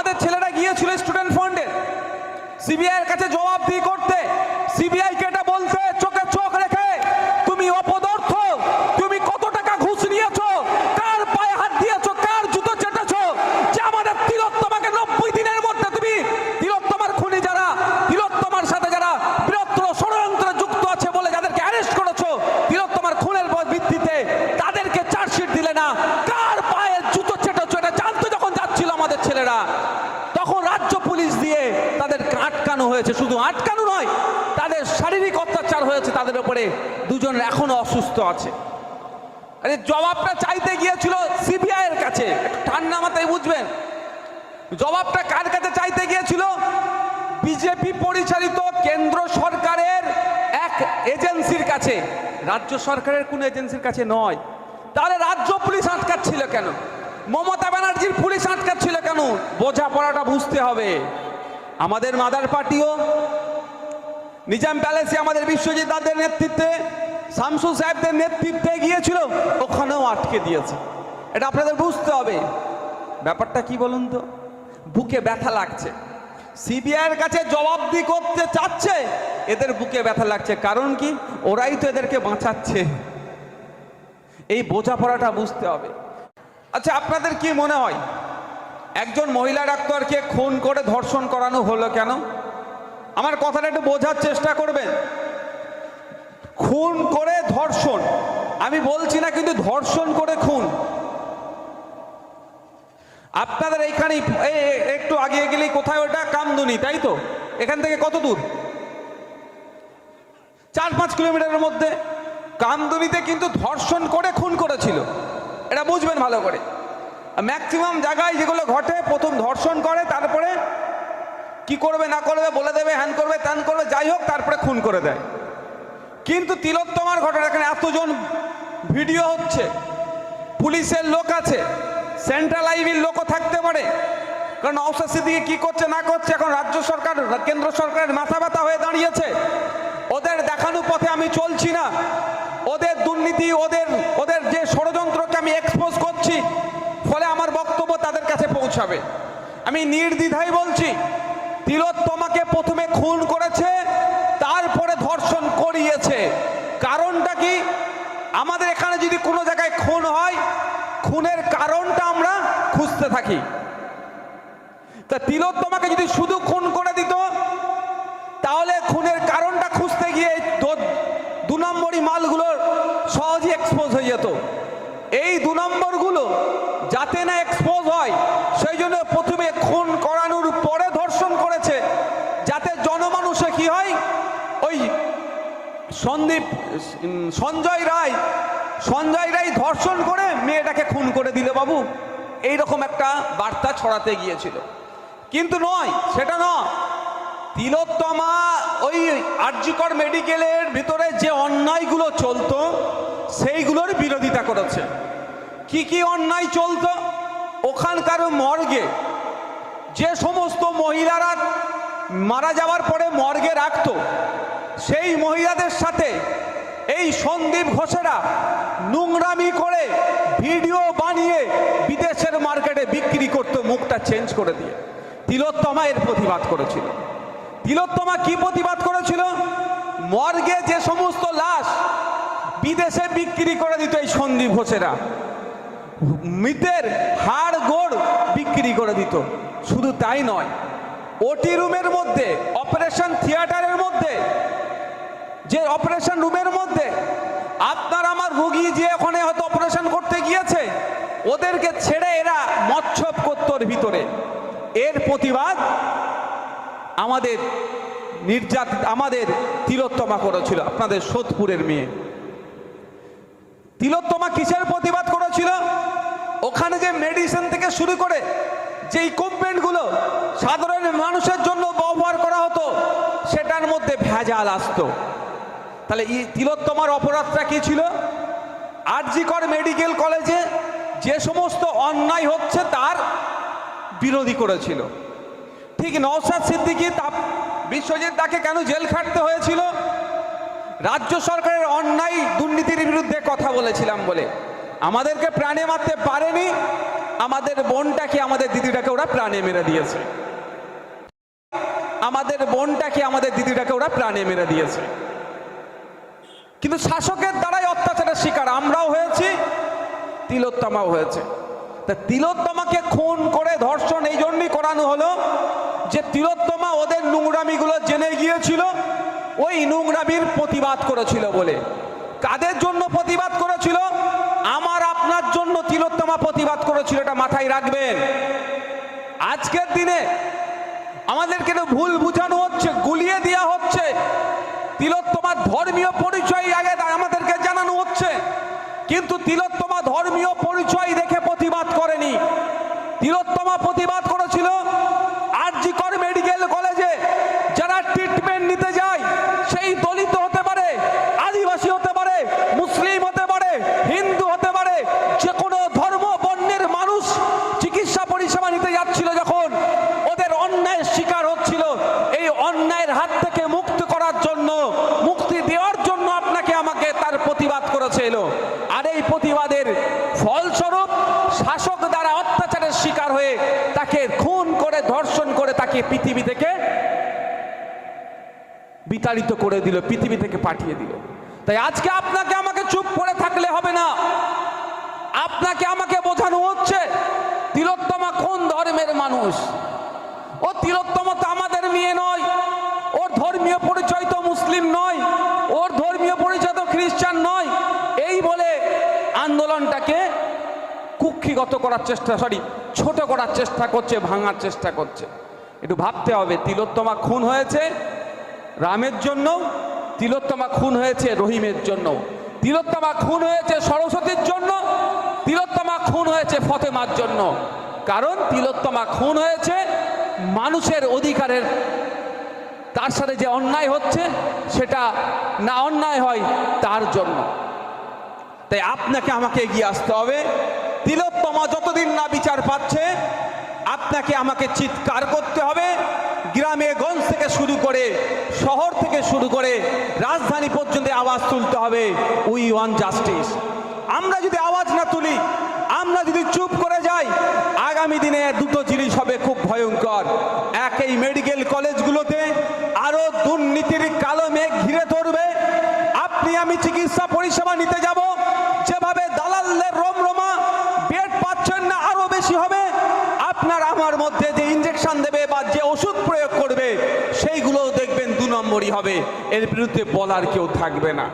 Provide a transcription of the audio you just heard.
আমাদের ছেলেরা গিয়েছিল স্টুডেন্ট ফান্ডে সিবিআইয়ের কাছে জবাব জবাবদিহি করতে। সিবিআই কে এটা বলতে চোখে চোখ রেখে, তুমি অপদার্থ, তুমি কত টাকা ঘুষ নিয়েছো? কার পায়ে হাত দিয়েছ? কার জুতো চেটেছো? যে আমাদের তিলোত্তমাকে নব্বই দিনের মধ্যে তুমি, তিলোত্তমার খুনি যারা, তিলোত্তমার সাথে যারা বৃহত্তর ষড়যন্ত্রে যুক্ত আছে বলে যাদেরকে অ্যারেস্ট করেছ, তিলোত্তমার খুনের ভিত্তিতে তাদেরকে চার্জশিট দিলে না। কার পায়ে জুতো চেটেছো? এটা জানতে যখন যাচ্ছিল আমাদের ছেলেরা তখন রাজ্য পুলিশ দিয়ে তাদের আটকানো হয়েছে, শুধু আটকানো নয়, তাদের শারীরিক অত্যাচার হয়েছে, তাদের উপরে দুজন এখনও অসুস্থ আছে। আরে জবাবটা চাইতে গিয়েছিল সিবিআই এর কাছে, ঠান্ডা মাথায় বুঝবেন। জবাবটা কার কাছে চাইতে গিয়েছিল? বিজেপি পরিচালিত কেন্দ্র সরকারের এক এজেন্সির কাছে। রাজ্য সরকারের কোন এজেন্সির কাছে নয়। তাহলে রাজ্য পুলিশ আটকাচ্ছিল কেন? মমতা ব্যানার্জির পুলিশ আটকাচ্ছিল কেন? বোঝাপড়াটা বুঝতে হবে। আমাদের মাদার পার্টিও নিজাম প্যালেসে আমাদের বিশ্বজিৎ দাদের নেতৃত্বে, শামসু সাহেবদের নেতৃত্বে গিয়েছিল, ওখানেও আটকে দিয়েছে। এটা আপনাদের বুঝতে হবে। ব্যাপারটা কি বলুন তো? বুকে ব্যথা লাগছে। সিবিআইয়ের কাছে জবাবদি করতে চাচ্ছে, এদের বুকে ব্যথা লাগছে। কারণ কি? ওরাই তো এদেরকে বাঁচাচ্ছে। এই বোঝাপড়াটা বুঝতে হবে। আচ্ছা আপনাদের কি মনে হয়? একজন মহিলা ডাক্তারকে খুন করে ধর্ষণ করানো হলো কেন? আমার কথাটা একটু বোঝার চেষ্টা করবেন। খুন করে ধর্ষণ। আমি বলছি না কিন্তু ধর্ষণ করে খুন। আপনাদের এইখানে একটু আগে গেলেই কোথায় ওটা? কামদুনি, তাই তো? এখান থেকে কত দূর? চার পাঁচ কিলোমিটারের মধ্যে। কামদুনিতে কিন্তু ধর্ষণ করে খুন করেছিল। এটা বুঝবেন ভালো করে। ম্যাক্সিমাম জায়গায় যেগুলো ঘটে, প্রথম ধর্ষণ করে, তারপরে কি করবে, না করবে, বলে দেবে হ্যান করবে, ত্যান করবে, যাই হোক, তারপরে খুন করে দেয়। কিন্তু তিলোত্তমার ঘটনা এখানে এতজন ভিডিও হচ্ছে, পুলিশের লোক আছে সেন্ট্রাল আইবির লোকও থাকতে পারে। কারণ নওসাদ সিদ্দিকি কি করছে, না করছে, এখন রাজ্য সরকার, কেন্দ্র সরকারের মাথা ব্যথা হয়ে দাঁড়িয়েছে। ওদের দেখানো পথে আমি চলছি না। ওদের দুর্নীতি, ওদের ওদের যে ষড়যন্ত্রকে আমি এক্সপোজ করছি বক্তব্য তাদের কাছে পৌঁছাবে। আমি নির্দ্বিধায় বলছি তিলোত্তমাকে প্রথমে খুন করেছে, তারপরে ধর্ষণ করিয়েছে। কারণটা কি? আমাদের এখানে যদি কোনো জায়গায় খুন হয়, খুনের কারণটা আমরা খুঁজতে থাকি। তা তিলোত্তমাকে যদি শুধু খুন করে দিত, তাহলে খুনের কারণটা খুঁজতে গিয়ে দো- নম্বরই মালগুলোর সহজেই এক্সপোজ হয়ে যেত। এই দু নম্বরগুলো যাতে না এক্সপোজ হয়, সেই জন্য প্রথমে খুন করানোর পরে ধর্ষণ করেছে, যাতে জনমানুষে কি হয়, ওই সন্দীপ সঞ্জয় রায় সঞ্জয় রায় ধর্ষণ করে মেয়েটাকে খুন করে দিল বাবু। এই রকম একটা বার্তা ছড়াতে গিয়েছিল। কিন্তু নয়, সেটা নয় তিলোত্তমা ওই আরজিকর মেডিকেলের ভিতরে যে অন্যায়গুলো চলতো সেইগুলোর বিরোধিতা করেছে। কি কি অন্যায় চলতো ওখানকার মর্গে, যে সমস্ত মহিলারা মারা যাওয়ার পরে মর্গে রাখতো, সেই মহিলাদের সাথে এই সন্দীপ ঘোষেরা নোংরামি করে ভিডিও বানিয়ে বিদেশের মার্কেটে বিক্রি করতো, মুখটা চেঞ্জ করে দিয়ে। তিলোত্তমা এর প্রতিবাদ করেছিল। তিলোত্তমা কি প্রতিবাদ করেছিল? মর্গে যে সমস্ত লাশ বিদেশে বিক্রি করে দিত এই সন্দীপ ঘোষেরা। মৃতের হাড় গোড় বিক্রি করে দিত। শুধু তাই নয় ওটি রুমের মধ্যে, অপারেশন থিয়েটারের মধ্যে, যে অপারেশন রুমের মধ্যে আপনার আমার রুগী যে ওখানে হয়তো অপারেশন করতে গিয়েছে, ওদেরকে ছেড়ে এরা মচ্ছপ করতো ওর ভিতরে। এর প্রতিবাদ আমাদের নির্যাত, আমাদের তিলোত্তমা করেছিল, আপনাদের সোদপুরের মেয়ে। তিলোত্তমা কিসের প্রতিবাদ করেছিল? ওখানে যে মেডিসিন থেকে শুরু করে যে ইকুইপমেন্টগুলো সাধারণ মানুষের জন্য ব্যবহার করা হতো, সেটার মধ্যে ভেজাল আসতো। তাহলে এই তিলোত্তমার অপরাধটা কি ছিল? আরজিকর মেডিকেল কলেজে যে সমস্ত অন্যায় হচ্ছে তার বিরোধী করেছিল। ঠিক নওসাদ সিদ্দিকি তা বিশ্বজিৎ তাকে কেন জেল খাটতে হয়েছিল? রাজ্য সরকারের অন্যায় দুর্নীতির বিরুদ্ধে কথা বলেছিলাম বলে। আমাদেরকে প্রাণে মারতে পারেনি, আমাদের বোনটাকে আমাদের দিদিটাকে ওরা প্রাণে মেরে দিয়েছে। আমাদের বোনটাকে আমাদের দিদিটাকে ওরা প্রাণে মেরে দিয়েছে। কিন্তু শাসকের দ্বারাই অত্যাচারের শিকার আমরাও হয়েছি, তিলোত্তমাও হয়েছে। তা তিলোত্তমাকে খুন করে ধর্ষণ এই জন্যই করানো হলো যে তিলোত্তমা ওদের নোংরামিগুলো জেনে গিয়েছিল ওই নোংরামির প্রতিবাদ করেছিল বলে। কাদের জন্য প্রতিবাদ করেছিল? আমার আপনার জন্য তিলোত্তমা প্রতিবাদ করেছিল, এটা মাথায় রাখবেন। আজকের দিনে আমাদেরকে ভুল বুঝানো হচ্ছে, গুলিয়ে দেওয়া হচ্ছে। তিলোত্তমার ধর্মীয় পরিচয় আগে আমাদেরকে জানানো হচ্ছে। কিন্তু তিলোত্তমা ধর্মীয় পরিচয় দেখে প্রতিবাদ করেনি। তিলোত্তমা প্রতিবাদ করেছিল আরজিকর মেডিকেল কলেজে যারা ট্রিটমেন্ট নিতে যায় সেই দলিত হতে পারে আদিবাসী হতে পারে মুসলিম হতে পারে হিন্দু হতে পারে যে কোনো ধর্ম বর্ণের মানুষ চিকিৎসা পরিষেবা নিতে যাচ্ছিল যখন ওদের অন্যায়ের শিকার হচ্ছিল এই অন্যায়ের হাত থেকে মুক্ত করার জন্য মুক্তি দেওয়ার জন্য আপনাকে আমাকে তার প্রতিবাদ করেছে এলো আর এই প্রতিবাদের ফলস্বরূপ শাসক দ্বারা অত্যাচারের শিকার হয়ে তাকে খুন করে, ধর্ষণ করে তাকে পৃথিবী থেকে বিতাড়িত করে দিল, পৃথিবী থেকে পাঠিয়ে দিল। তাই আজকে আপনাকে আমাকে চুপ করে থাকলে হবে না। আপনাকে আমাকে বোঝানো হচ্ছে, তিলোত্তমা কোন ধর্মের মানুষ? ও তিলোত্তমা তো আমাদের মেয়ে নয়, ওর ধর্মীয় পরিচয় তো মুসলিম নয়, ওর ধর্মীয় পরিচয় তো খ্রিস্টান নয় আন্দোলনটাকে কুক্ষিগত করার চেষ্টা সরি ছোট করার চেষ্টা করছে, ভাঙার চেষ্টা করছে। একটু ভাবতে হবে, তিলোত্তমা খুন হয়েছে রামের জন্য তিলোত্তমা খুন হয়েছে রহিমের জন্য তিলোত্তমা খুন হয়েছে সরস্বতীর জন্য, তিলোত্তমা খুন হয়েছে ফতেমার জন্য। কারণ তিলোত্তমা খুন হয়েছে মানুষের অধিকারের, তার সাথে যে অন্যায় হচ্ছে, সেটা না অন্যায় হয়, তার জন্য। তাই আপনাকে আমাকে এগিয়ে আসতে হবে। তিলোত্তমা যতদিন না বিচার পাচ্ছে, আপনাকে আমাকে চিৎকার করতে হবে। গ্রামে গঞ্জ থেকে শুরু করে, শহর থেকে শুরু করে, রাজধানী পর্যন্ত আওয়াজ তুলতে হবে। We want justice. আমরা যদি আওয়াজ না তুলি, আমরা যদি চুপ করে যাই, আগামী দিনে দুটো জিনিস হবে খুব ভয়ঙ্কর। এক এই মেডিকেল কলেজগুলোতে আরও দুর্নীতির কালো মেঘ ঘিরে ধরবে। আপনি আমি চিকিৎসা পরিষেবা নিতে যাব যেভাবে দালালদের রমরমা বেড পাচ্ছেন না আরও বেশি হবে আপনার আমার মধ্যে যে ইঞ্জেকশন দেবে বা যে ওষুধ নম্বরই হবে। এর বিরুদ্ধে বলার কেউ থাকবে না।